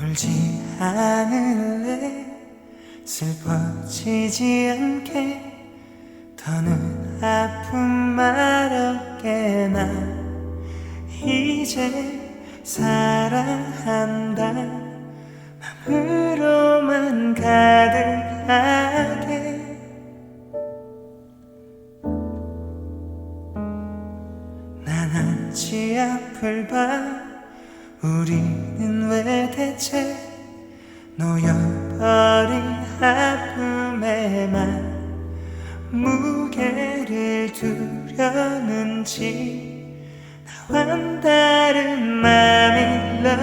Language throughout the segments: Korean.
울지 않을래? 슬퍼지지 않게 더는 아픔 말없게 나 이제 사랑한다. 맘으로만 가득하게. 난 한치 앞을 봐 우리는 왜 대체 놓여버린 아픔에만 무게를 두려는지 나와는 다른 맘일런지.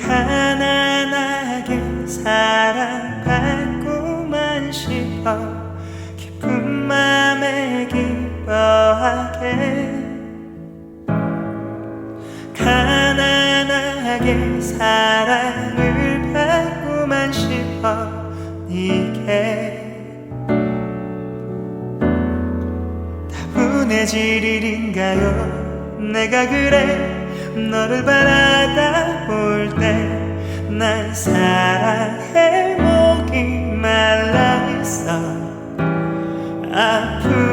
가난하게 사랑 가난하게 사랑을 받고만 싶어 네게 다분해질 일인가요? 내가 그래 너를 바라다 볼 때 난 사랑해 목이 말라 있어 아프